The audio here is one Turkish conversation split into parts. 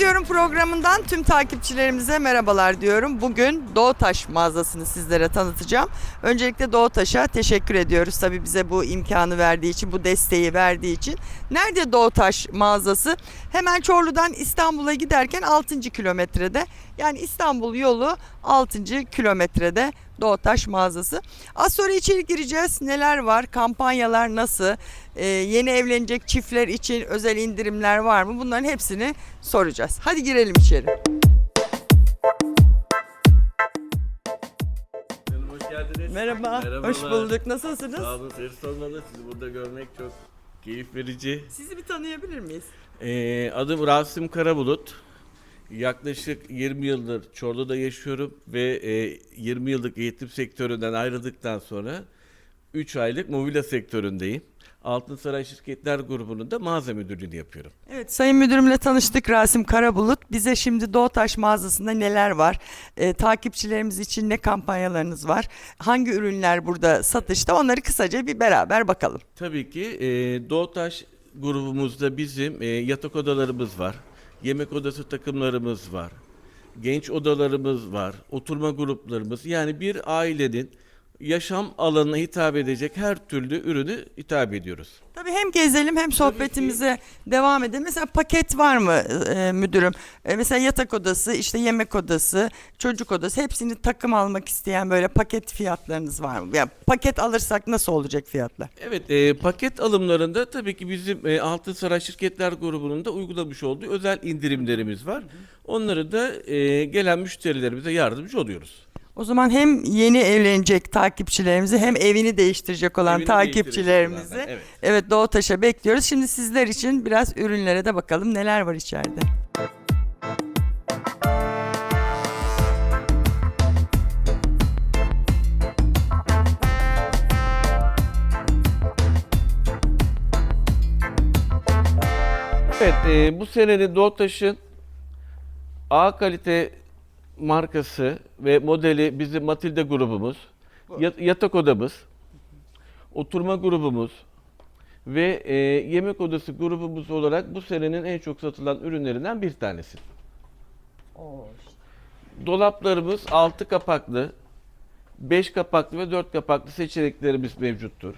Geziyorum programından tüm takipçilerimize merhabalar diyorum. Bugün Doğutaş mağazasını sizlere tanıtacağım. Öncelikle Doğutaş'a teşekkür ediyoruz. Tabii bize bu imkanı verdiği için, bu desteği verdiği için. Nerede Doğutaş mağazası? Hemen Çorlu'dan İstanbul'a giderken 6. kilometrede. Yani İstanbul yolu 6. kilometrede Doğutaş mağazası. Az sonra içeri gireceğiz. Neler var? Kampanyalar nasıl? Ee, yeni evlenecek çiftler için özel indirimler var mı? Bunların hepsini soracağız. Hadi girelim içeri. Canım hoş geldiniz. Merhaba, hoş bulduk. Nasılsınız? Sağ olun, sizi sormalı. Sizi burada görmek çok keyif verici. Sizi bir tanıyabilir miyiz? Ee, adım Rasim Karabulut. Yaklaşık 20 yıldır Çorlu'da yaşıyorum ve e, 20 yıllık eğitim sektöründen ayrıldıktan sonra 3 aylık mobilya sektöründeyim. Altınsaray Şirketler Grubu'nun da mağaza müdürlüğünü yapıyorum. Evet, Sayın Müdürümle tanıştık Rasim Karabulut. Bize şimdi Doğutaş mağazasında neler var? Ee, takipçilerimiz için ne kampanyalarınız var? Hangi ürünler burada satışta? Onları kısaca bir beraber bakalım. Tabii ki e, Doğutaş grubumuzda bizim e, yatak odalarımız var. Yemek odası takımlarımız var. Genç odalarımız var. Oturma gruplarımız. Yani bir ailenin yaşam alanına hitap edecek her türlü ürünü hitap ediyoruz. Tabii hem gezelim hem sohbetimize devam edelim. Mesela paket var mı e, müdürüm? E, mesela yatak odası, işte yemek odası, çocuk odası hepsini takım almak isteyen böyle paket fiyatlarınız var mı? Yani paket alırsak nasıl olacak fiyatlar? Evet, e, paket alımlarında tabii ki bizim e, Altınsaray Şirketler Grubu'nun da uygulamış olduğu özel indirimlerimiz var. Onları da e, gelen müşterilerimize yardımcı oluyoruz. O zaman hem yeni evlenecek takipçilerimizi hem evini değiştirecek olan Evini takipçilerimizi değiştirecek olanlar, evet. evet. Doğutaş'a bekliyoruz. Şimdi sizler için biraz ürünlere de bakalım neler var içeride. Evet, e, bu senenin Doğutaş'ın A kalite markası ve modeli bizim Matilda grubumuz, yat- yatak odamız, oturma grubumuz ve e, yemek odası grubumuz olarak bu senenin en çok satılan ürünlerinden bir tanesi. Dolaplarımız 6 kapaklı, 5 kapaklı ve 4 kapaklı seçeneklerimiz mevcuttur.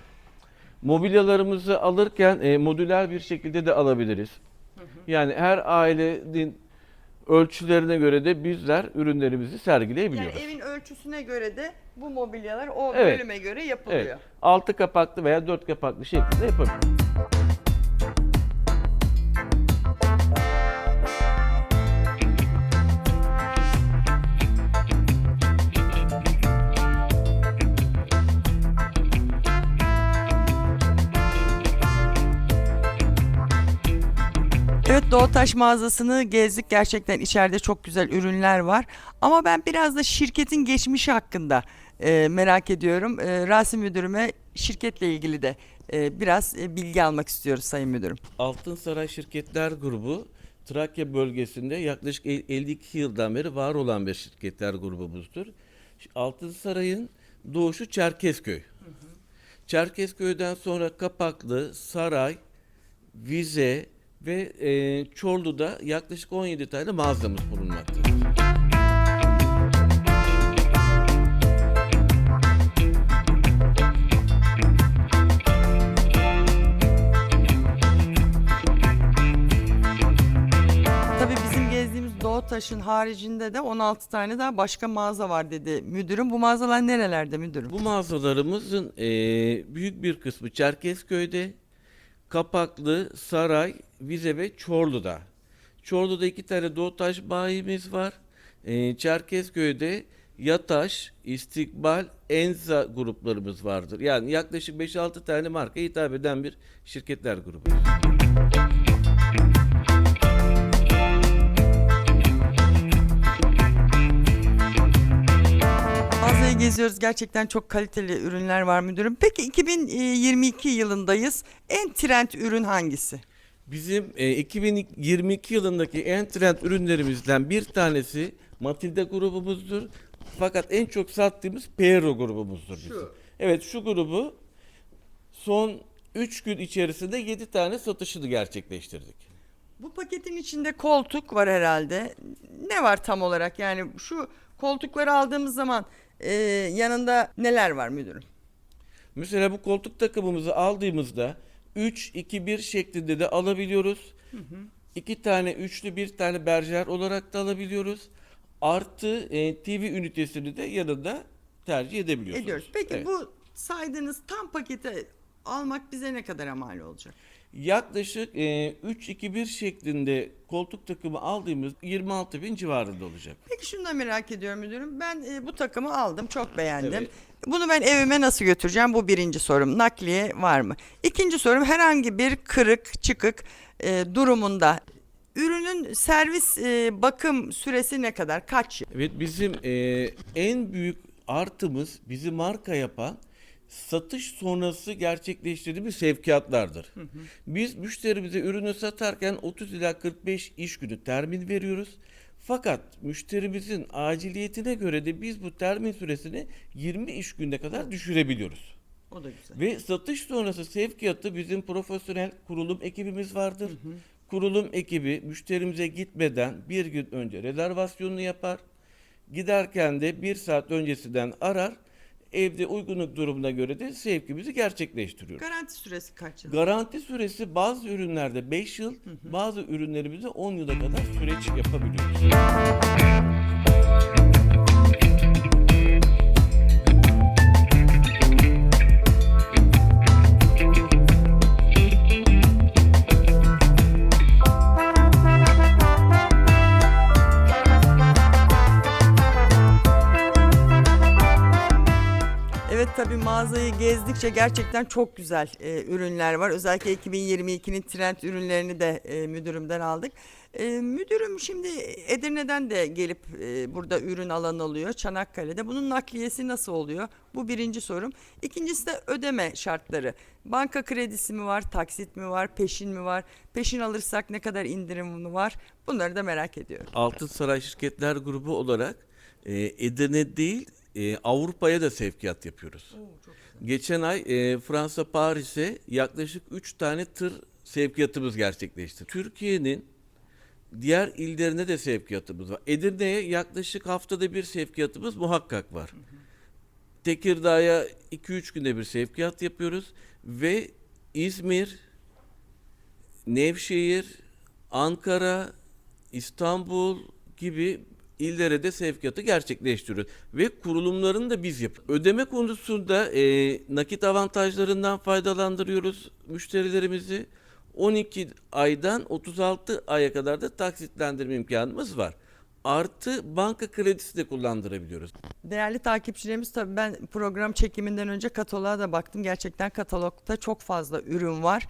Mobilyalarımızı alırken e, modüler bir şekilde de alabiliriz. Yani her ailenin ölçülerine göre de bizler ürünlerimizi sergileyebiliyoruz. Yani evin ölçüsüne göre de bu mobilyalar o Evet. bölüme göre yapılıyor. Evet. 6 kapaklı veya 4 kapaklı şeklinde yapabiliriz. Evet Doğutaş mağazasını gezdik. Gerçekten içeride çok güzel ürünler var. Ama ben biraz da şirketin geçmişi hakkında e, merak ediyorum. E, Rasim Müdürüme şirketle ilgili de e, biraz e, bilgi almak istiyoruz Sayın Müdürüm. Altınsaray Şirketler Grubu Trakya bölgesinde yaklaşık el- 52 yıldan beri var olan bir şirketler grubumuzdur. Altınsaray'ın doğuşu Çerkezköy. Çerkezköy'den sonra Kapaklı, Saray, Vize ve e, Çorlu'da yaklaşık 17 tane mağazamız bulunmaktadır. Tabii bizim gezdiğimiz Doğutaş'ın haricinde de 16 tane daha başka mağaza var dedi müdürüm. Bu mağazalar nerelerde müdürüm? Bu mağazalarımızın e, büyük bir kısmı Çerkezköy'de, Kapaklı, Saray, Vize ve Çorlu'da. Çorlu'da iki tane Doğutaş bayimiz var. E, Çerkezköy'de Yataş, İstikbal, Enza gruplarımız vardır. Yani yaklaşık 5-6 tane marka hitap eden bir şirketler grubu. Mağazayı geziyoruz. Gerçekten çok kaliteli ürünler var müdürüm. Peki 2022 yılındayız. En trend ürün hangisi? Bizim e, 2022 yılındaki en trend ürünlerimizden bir tanesi Matilda grubumuzdur. Fakat en çok sattığımız Pero grubumuzdur bizim. Evet şu grubu son 3 gün içerisinde 7 tane satışını gerçekleştirdik. Bu paketin içinde koltuk var herhalde. Ne var tam olarak? Yani şu koltukları aldığımız zaman e, yanında neler var müdürüm? Mesela bu koltuk takımımızı aldığımızda 3-2-1 şeklinde de alabiliyoruz. İki tane üçlü bir tane berjer olarak da alabiliyoruz. Artı e, TV ünitesini de yanında tercih edebiliyorsunuz. Ediyoruz. Peki Evet. bu saydığınız tam paketi almak bize ne kadar mal olacak? Yaklaşık e, 3-2-1 şeklinde koltuk takımı aldığımız 26 bin civarında olacak. Peki şunu da merak ediyorum müdürüm. Ben e, bu takımı aldım. Çok beğendim. Evet. Bunu ben evime nasıl götüreceğim? Bu birinci sorum. Nakliye var mı? İkinci sorum herhangi bir kırık, çıkık e, durumunda ürünün servis e, bakım süresi ne kadar? Kaç yıl? Evet bizim e, en büyük artımız bizi marka yapan satış sonrası gerçekleştirdiğimiz sevkiyatlardır. Biz müşterimize ürünü satarken 30 ila 45 iş günü termin veriyoruz. Fakat müşterimizin aciliyetine göre de biz bu termin süresini 20 iş gününe kadar düşürebiliyoruz. O da güzel. Ve satış sonrası sevkiyatı bizim profesyonel kurulum ekibimiz vardır. Kurulum ekibi müşterimize gitmeden bir gün önce rezervasyonunu yapar. Giderken de bir saat öncesinden arar. Evde uygunluk durumuna göre de sevkimizi gerçekleştiriyoruz. Garanti süresi kaç yıl? Garanti süresi bazı ürünlerde 5 yıl, bazı ürünlerimizde 10 yıla kadar süreç yapabiliyoruz. Mağazayı gezdikçe gerçekten çok güzel e, ürünler var. Özellikle 2022'nin trend ürünlerini de e, müdürümden aldık. E, müdürüm şimdi Edirne'den de gelip e, burada ürün alan oluyor Çanakkale'de. Bunun nakliyesi nasıl oluyor? Bu birinci sorum. İkincisi de ödeme şartları. Banka kredisi mi var, taksit mi var, peşin mi var? Peşin alırsak ne kadar indirim var? Bunları da merak ediyorum. Altın Saray Şirketler Grubu olarak e, Edirne değil e, Avrupa'ya da sevkiyat yapıyoruz. Geçen ay e, Fransa Paris'e yaklaşık 3 tane tır sevkiyatımız gerçekleşti. Türkiye'nin diğer illerine de sevkiyatımız var. Edirne'ye yaklaşık haftada bir sevkiyatımız muhakkak var. Tekirdağ'a 2-3 günde bir sevkiyat yapıyoruz ve İzmir, Nevşehir, Ankara, İstanbul gibi illere de sevkiyatı gerçekleştiriyoruz. Ve kurulumlarını da biz yapıyoruz. Ödeme konusunda e, nakit avantajlarından faydalandırıyoruz müşterilerimizi. 12 aydan 36 aya kadar da taksitlendirme imkanımız var. Artı banka kredisi de kullandırabiliyoruz. Değerli takipçilerimiz tabii ben program çekiminden önce kataloğa da baktım. Gerçekten katalogda çok fazla ürün var.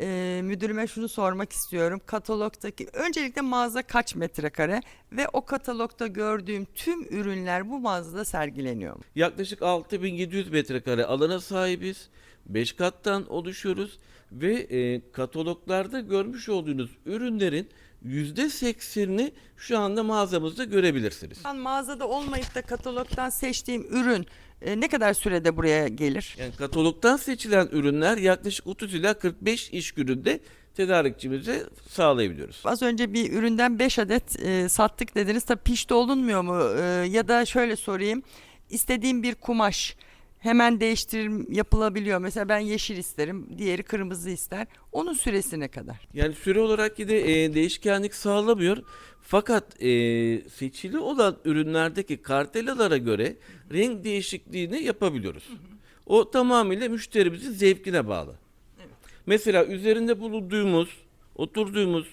Ee, müdürüme şunu sormak istiyorum. Katalogdaki öncelikle mağaza kaç metrekare ve o katalogda gördüğüm tüm ürünler bu mağazada sergileniyor mu? Yaklaşık 6700 metrekare alana sahibiz. 5 kattan oluşuyoruz ve e, kataloglarda görmüş olduğunuz ürünlerin %80'ini şu anda mağazamızda görebilirsiniz. Ben mağazada olmayıp da katalogdan seçtiğim ürün e, ne kadar sürede buraya gelir? Yani katalogdan seçilen ürünler yaklaşık 30 ila 45 iş gününde tedarikçimize sağlayabiliyoruz. Az önce bir üründen 5 adet e, sattık dediniz. Tabii pişti olunmuyor mu? E, ya da şöyle sorayım. İstediğim bir kumaş hemen değiştirim yapılabiliyor. Mesela ben yeşil isterim, diğeri kırmızı ister. Onun süresi ne kadar? Yani süre olarak yine e, değişkenlik sağlamıyor. Fakat e, seçili olan ürünlerdeki kartelalara göre renk değişikliğini yapabiliyoruz. O tamamıyla müşterimizin zevkine bağlı. Mesela üzerinde bulunduğumuz, oturduğumuz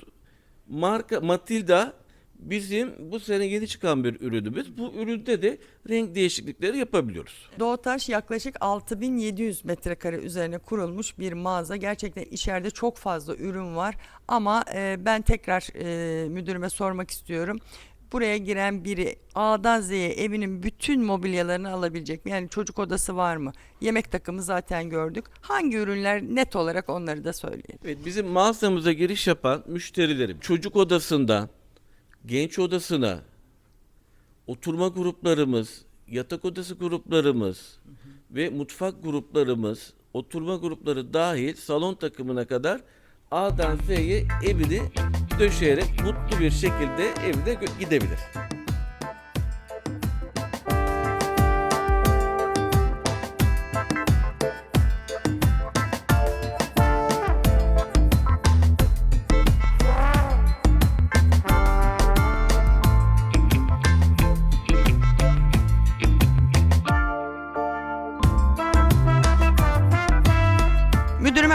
marka Matilda bizim bu sene yeni çıkan bir ürünümüz. Bu üründe de renk değişiklikleri yapabiliyoruz. Doğutaş yaklaşık 6700 metrekare üzerine kurulmuş bir mağaza. Gerçekten içeride çok fazla ürün var. Ama e, ben tekrar e, müdürüme sormak istiyorum. Buraya giren biri A'dan Z'ye evinin bütün mobilyalarını alabilecek mi? Yani çocuk odası var mı? Yemek takımı zaten gördük. Hangi ürünler net olarak onları da söyleyelim. Evet, bizim mağazamıza giriş yapan müşterilerim çocuk odasından genç odasına oturma gruplarımız, yatak odası gruplarımız ve mutfak gruplarımız, oturma grupları dahil salon takımına kadar A'dan Z'ye evini döşeyerek mutlu bir şekilde evine gidebilir.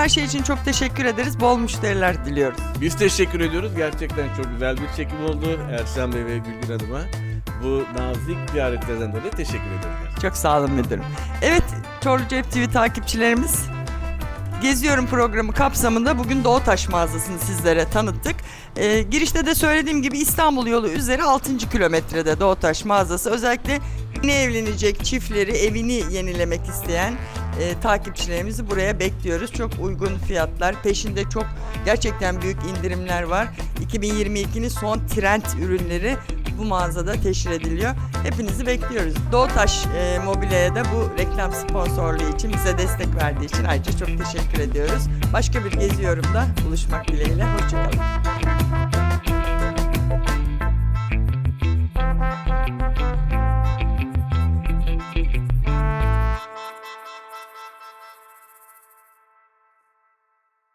Her şey için çok teşekkür ederiz. Bol müşteriler diliyoruz. Biz teşekkür ediyoruz. Gerçekten çok güzel bir çekim oldu. Ersan Bey ve Gülgün Hanım'a bu nazik ziyaretlerinden dolayı teşekkür ediyoruz. Çok sağ olun müdürüm. Evet Çorlu Cep TV takipçilerimiz Geziyorum programı kapsamında bugün Doğutaş mağazasını sizlere tanıttık. Ee, girişte de söylediğim gibi İstanbul yolu üzeri 6. kilometrede Doğutaş mağazası. Özellikle yeni evlenecek çiftleri evini yenilemek isteyen e, takipçilerimizi buraya bekliyoruz. Çok uygun fiyatlar. Peşinde çok gerçekten büyük indirimler var. 2022'nin son trend ürünleri bu mağazada teşhir ediliyor. Hepinizi bekliyoruz. Doğutaş e, Mobilya'ya da bu reklam sponsorluğu için bize destek verdiği için ayrıca çok teşekkür ediyoruz. Başka bir gezi yorumda buluşmak dileğiyle. Hoşçakalın.